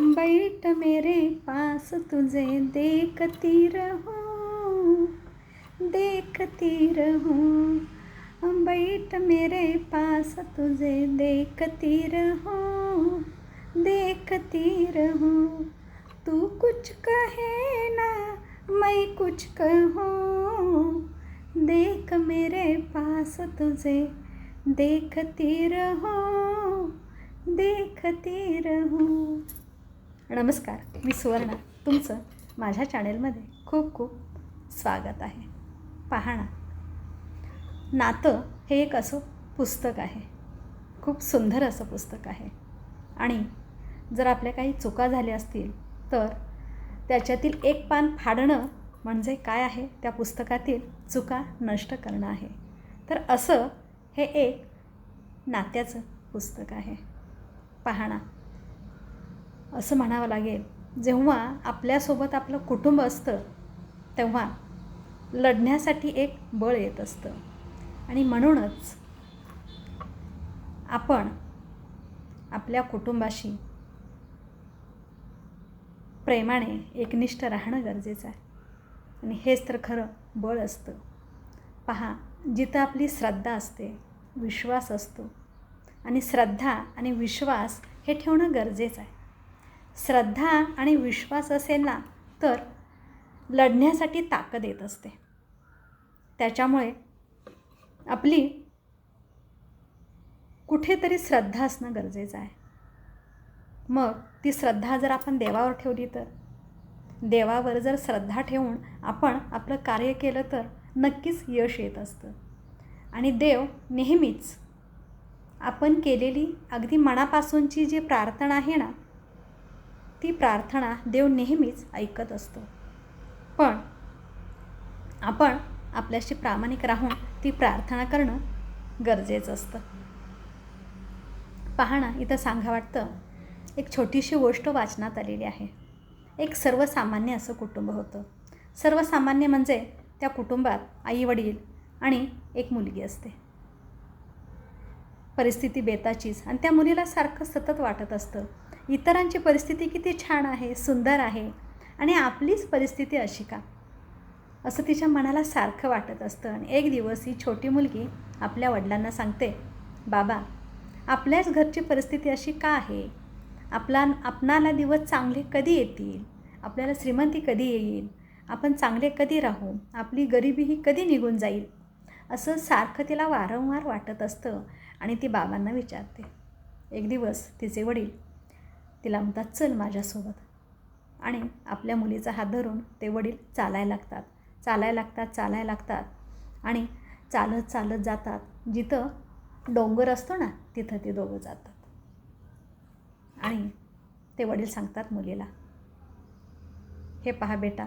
बैठ मेरे पास तुझे देखती रहूँ देखती रहूँ। बैठ मेरे पास तुझे देखती रहूँ देखती रहूँ। तू कुछ कहे ना, मैं कुछ कहूँ। देख मेरे पास तुझे देखती रहूँ देखती रहूँ। नमस्कार मी सुवर्णा. तुमचं माझ्या चॅनेलमध्ये खूप खूप स्वागत आहे. पाहणा नातं हे एक असं पुस्तक आहे. खूप सुंदर असं पुस्तक आहे. आणि जर आपल्या काही चुका झाल्या असतील तर त्याच्यातील एक पान फाडणं म्हणजे काय आहे? त्या पुस्तकातील चुका नष्ट करणं आहे. तर असं हे एक नात्याचं पुस्तक आहे. पाहणा असं म्हणावं लागेल. जेव्हा आपल्यासोबत आपलं कुटुंब असतं तेव्हा लढण्यासाठी एक बळ येत असतं. आणि म्हणूनच आपण आपल्या कुटुंबाशी प्रेमाने एकनिष्ठ राहणं गरजेचं आहे. आणि हेच तर खरं बळ असतं. पहा जिथं आपली श्रद्धा असते विश्वास असतो. आणि श्रद्धा आणि विश्वास हे ठेवणं गरजेचं आहे. श्रद्धा आणि विश्वास असेल ना तर लढण्यासाठी ताकद येत असते. त्याच्यामुळे आपली कुठेतरी श्रद्धा असणं गरजेचं आहे. मग ती श्रद्धा जर आपण देवावर ठेवली तर? देवावर जर श्रद्धा ठेवून आपण आपलं कार्य केलं तर नक्कीच यश येत असतं. आणि देव नेहमीच आपण केलेली अगदी मनापासूनची जी प्रार्थना आहे ना ती प्रार्थना देव नेहमीच ऐकत असतो. पण आपण आपल्याशी प्रामाणिक राहून ती प्रार्थना करणं गरजेचं असतं. पाहणं इथं सांगा वाटतं एक छोटीशी गोष्ट वाचनात आलेली आहे. एक सर्वसामान्य असं कुटुंब होतं. सर्वसामान्य म्हणजे त्या कुटुंबात आई वडील आणि एक मुलगी असते. परिस्थिती बेताचीच आणि त्या मुलीला सारखं सतत वाटत असतं. इतरांची परिस्थिती किती छान आहे सुंदर आहे आणि आपलीच परिस्थिती अशी का? असं तिच्या मनाला सारखं वाटत असतं आणि एक दिवस ही छोटी मुलगी आपल्या वडिलांना सांगते बाबा आपल्याच घरची परिस्थिती अशी का आहे? आपला आपणाला दिवस चांगले कधी येतील? आपल्याला श्रीमंती कधी येईल? आपण चांगले कधी राहू? आपली गरिबी ही कधी निघून जाईल? असं सारखं तिला वारंवार वाटत असतं आणि ती बाबांना विचारते. एक दिवस तिचे वडील तिला म्हणतात चल माझ्यासोबत. आणि आपल्या मुलीचा हात धरून ते वडील चालायला लागतात. चालायला लागतात चालायला लागतात. आणि चालत चालत जातात. जिथं डोंगर असतो ना तिथं ते दोघं जातात. आणि ते वडील सांगतात मुलीला हे पहा बेटा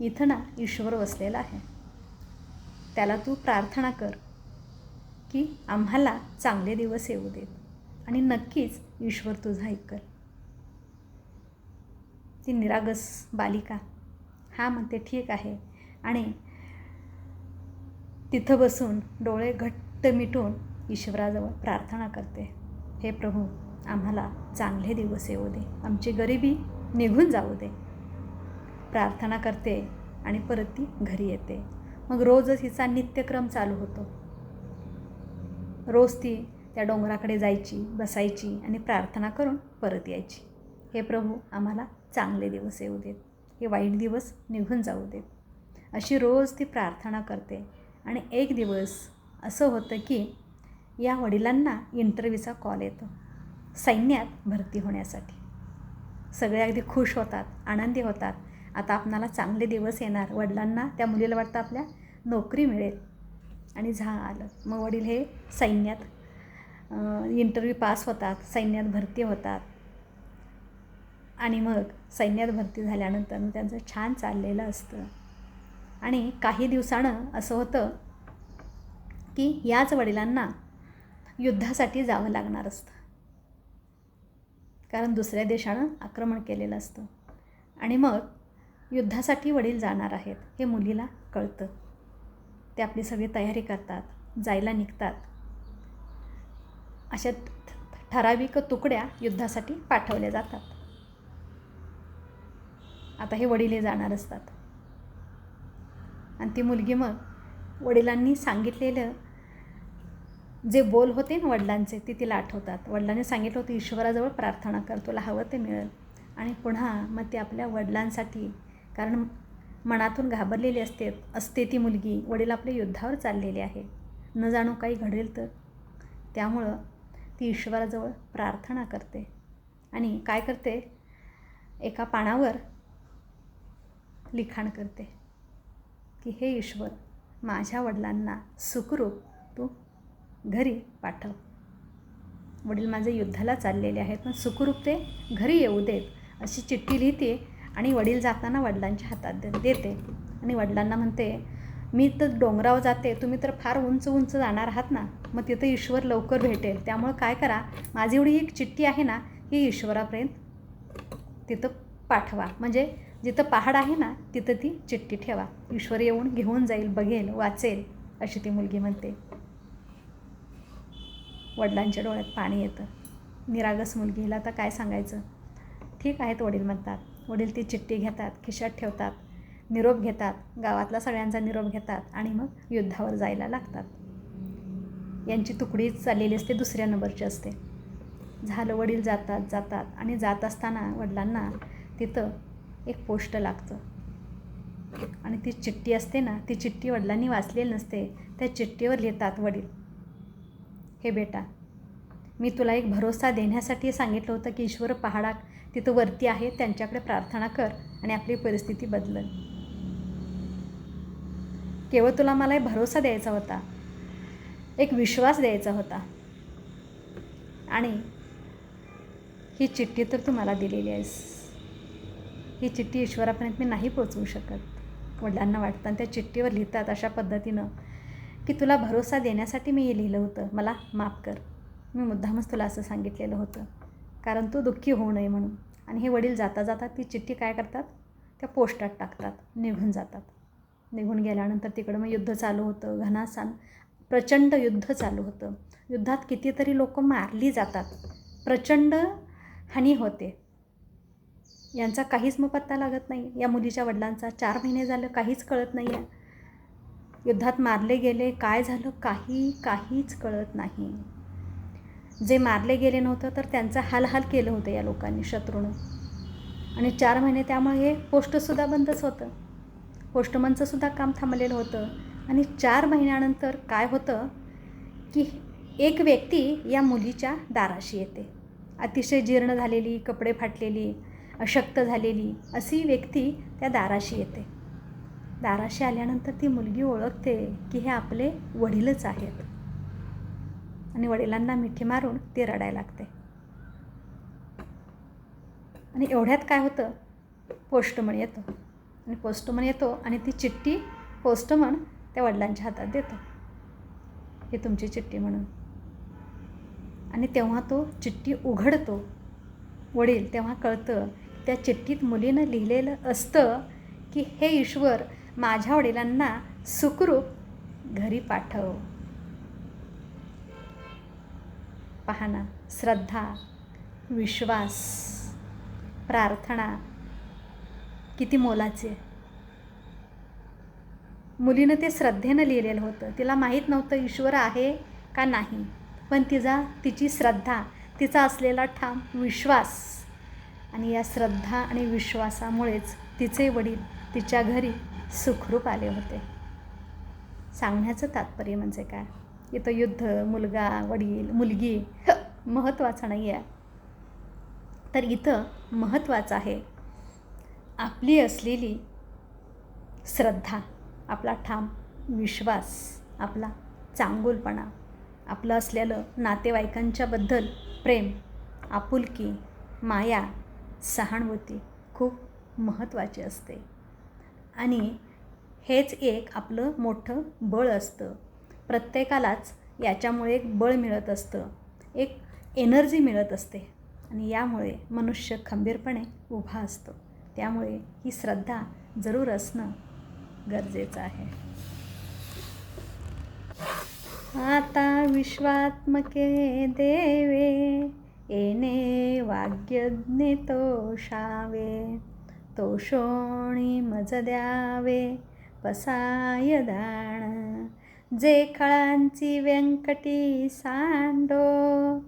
इथं ना ईश्वर वसलेला आहे. त्याला तू प्रार्थना कर की आम्हाला चांगले दिवस येऊ देत. आणि नक्कीच ईश्वर तुझा ऐकल ती निरागस बालिका. हा म्हणते ठीक आहे. आणि तिथं बसून डोळे घट्ट मिटून ईश्वराजवळ प्रार्थना करते. हे प्रभू आम्हाला चांगले दिवस येऊ दे. आमची गरिबी निघून जाऊ दे. प्रार्थना करते आणि परत ती घरी येते. मग रोजच हिचा नित्यक्रम चालू होतो. रोज ती त्या डोंगराकडे जायची बसायची आणि प्रार्थना करून परत यायची. हे प्रभू आम्हाला चांगले दिवस येऊ देत. हे वाईट दिवस निघून जाऊ देत. अशी रोज ती प्रार्थना करते. आणि एक दिवस असं होतं की या वडिलांना इंटरव्ह्यूचा कॉल येतो. सैन्यात भरती होण्यासाठी. सगळे अगदी खुश होतात आनंदी होतात. आता आपणाला चांगले दिवस येणार. वडिलांना त्या मुलीला वाटतं आपल्या नोकरी मिळेल. आणि झा आलं मग वडील हे सैन्यात इंटरव्ह्यू पास होतात. सैन्यात भरती होतात. आणि मग सैन्यात भरती झाल्यानंतर त्यांचं छान चाललेलं असतं. आणि काही दिवसानं असं होतं की याच वडिलांना युद्धासाठी जावं लागणार असतं. कारण दुसऱ्या देशानं आक्रमण केलेलं असतं. आणि मग युद्धासाठी वडील जाणार आहेत हे मुलीला कळतं. ते आपली सगळी तयारी करतात जायला निघतात. अशा ठराविक तुकड्या युद्धासाठी पाठवल्या जातात. आता हे वडील जाणार असतात. आणि ती मुलगी मग वडिलांनी सांगितलेलं जे बोल होते ना वडिलांचे ते तिला आठवतात. वडिलांनी सांगितलं होतं ईश्वराजवळ प्रार्थना कर तुला हवं ते मिळेल. आणि पुन्हा मग ती आपल्या वडिलांसाठी कारण मनातून घाबरलेली असते असते ती मुलगी वडील आपल्या युद्धावर चाललेले आहे. न जाणू काही घडेल तर. त्यामुळं ती ईश्वराजवळ प्रार्थना करते. आणि काय करते? एका पानावर लिखाण करते. की हे ईश्वर माझ्या वडिलांना सुखरूप तू घरी पाठव. वडील माझे युद्धाला चाललेले आहेत पण सुखरूप ते घरी येऊ देत अशी चिठ्ठी लिहिते आणि वडील जाताना वडिलांच्या हातात दे देते. आणि वडिलांना म्हणते मी तर डोंगरावर जाते तुम्ही तर फार उंच उंच जाणार आहात ना? मग तिथं ईश्वर लवकर भेटेल. त्यामुळं काय करा माझी एवढी एक चिठ्ठी आहे ना ही ईश्वरापर्यंत तिथं पाठवा. म्हणजे जिथं पहाड आहे ना तिथं ती चिठ्ठी ठेवा. ईश्वर येऊन घेऊन जाईल बघेल वाचेल अशी ती मुलगी म्हणते. वडिलांच्या डोळ्यात पाणी येतं. निरागस मुलगीला तर काय सांगायचं? ठीक आहेत वडील म्हणतात. वडील ती चिठ्ठी घेतात खिशात ठेवतात निरोप घेतात गावातला सगळ्यांचा निरोप घेतात आणि मग युद्धावर जायला लागतात. यांची तुकडीच चाललेली असते दुसऱ्या नंबरची असते. झालं वडील जातात जातात आणि जात असताना वडिलांना तिथं एक पोष्ट लागतं. आणि ती चिठ्ठी असते ना ती चिठ्ठी वडिलांनी वाचलेली नसते त्या चिठ्ठीवर लिहितात वडील. हे बेटा मी तुला एक भरोसा देण्यासाठी सांगितलं होतं की ईश्वर पहाडा तिथं वरती आहे त्यांच्याकडे प्रार्थना कर आणि आपली परिस्थिती बदलल केवळ तुला मला एक भरोसा द्यायचा होता एक विश्वास द्यायचा होता. आणि ही चिठ्ठी तर तू मला दिलेली आहेस. ही चिठ्ठी ईश्वरापर्यंत मी नाही पोचवू शकत. वडिलांना वाटतं आणि त्या चिठ्ठीवर लिहितात अशा पद्धतीनं की तुला भरोसा देण्यासाठी मी हे लिहिलं होतं. मला माफ कर. मी मुद्दामच तुला असं सांगितलेलं होतं. कारण तू दुःखी होऊ नये म्हणून. आणि हे वडील जाता जाता ती चिठ्ठी काय करतात? त्या पोस्टात टाकतात. निघून जातात. निघून गेल्यानंतर तिकडं मग युद्ध चालू होतं. घनासान प्रचंड युद्ध चालू होतं. युद्धात कितीतरी लोक मारली जातात. प्रचंड हानी होते. यांचा काहीच मग पत्ता लागत नाही या मुलीच्या वडिलांचा चार महिने झालं काहीच कळत नाही आहे युद्धात मारले गेले काय झालं काही काहीच कळत नाही. जे मारले गेले नव्हतं तर त्यांचा हालहाल केलं होतं या लोकांनी शत्रूनं. आणि चार महिने त्यामुळे हे पोस्टसुद्धा बंदच होतं. पोस्टमनचंसुद्धा काम थांबलेलं होतं. आणि चार महिन्यानंतर काय होतं की एक व्यक्ती या मुलीच्या दाराशी येते. अतिशय जीर्ण झालेली कपडे फाटलेली अशक्त झालेली अशी व्यक्ती त्या दाराशी येते. दाराशी आल्यानंतर ती मुलगी ओळखते की हे आपले वडीलच आहेत. आणि वडिलांना मिठी मारून ती रडायला लागते. आणि एवढ्यात काय होतं? पोस्टमन येतो. आणि पोस्टमन येतो आणि ती चिठ्ठी पोस्टमन त्या वडिलांच्या हातात देतो. ही तुमची चिठ्ठी म्हणून. आणि तेव्हा तो चिठ्ठी उघडतो. वडील तेव्हा कळतं त्या चिठ्ठीत मुलीनं लिहिलेलं असतं की हे ईश्वर माझ्या वडिलांना सुखरूप घरी पाठव. पाहना श्रद्धा विश्वास प्रार्थना किती मोलाचे. मुलीनं ते श्रद्धेनं लिहिलेलं होतं. तिला माहीत नव्हतं ईश्वर आहे का नाही पण तिचा तिची श्रद्धा तिचा असलेला ठाम विश्वास आणि या श्रद्धा आणि विश्वासामुळेच तिचे वडील तिच्या घरी सुखरूप आले होते. सांगण्याचं तात्पर्य म्हणजे काय? इथं युद्ध मुलगा वडील मुलगी महत्त्वाचं नाही आहे तर इथं महत्त्वाचं आहे आपली असलेली श्रद्धा आपला ठाम विश्वास आपला चांगुलपणा आपलं असलेलं नातेवाईकांच्याबद्दल प्रेम आपुलकी माया सहानुभूती खूप महत्त्वाची असते. आणि हेच एक आपलं मोठं बळ असतं. प्रत्येकालाच याच्यामुळे एक बळ मिळत असतं. एक एनर्जी मिळत असते. आणि यामुळे मनुष्य खंबीरपणे उभा असतो. त्यामुळे ही श्रद्धा जरूर असणं गरजेचं आहे. आता विश्वात्मके देवे येणे वाग्यज्ञे तोषावे तोषोणी मज द्यावे पसाय दाण जे खळांची व्यंकटी सांडो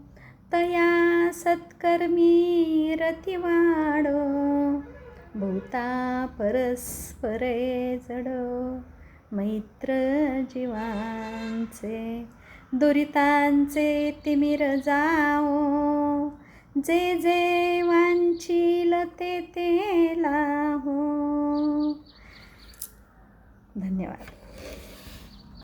तया सत्कर्मी रती वाडो भूता परस्परे जडो. मैत्र जीवांचे दुरितांचे तिमिर जाओ जे जे वांचील ते लाहो धन्यवाद.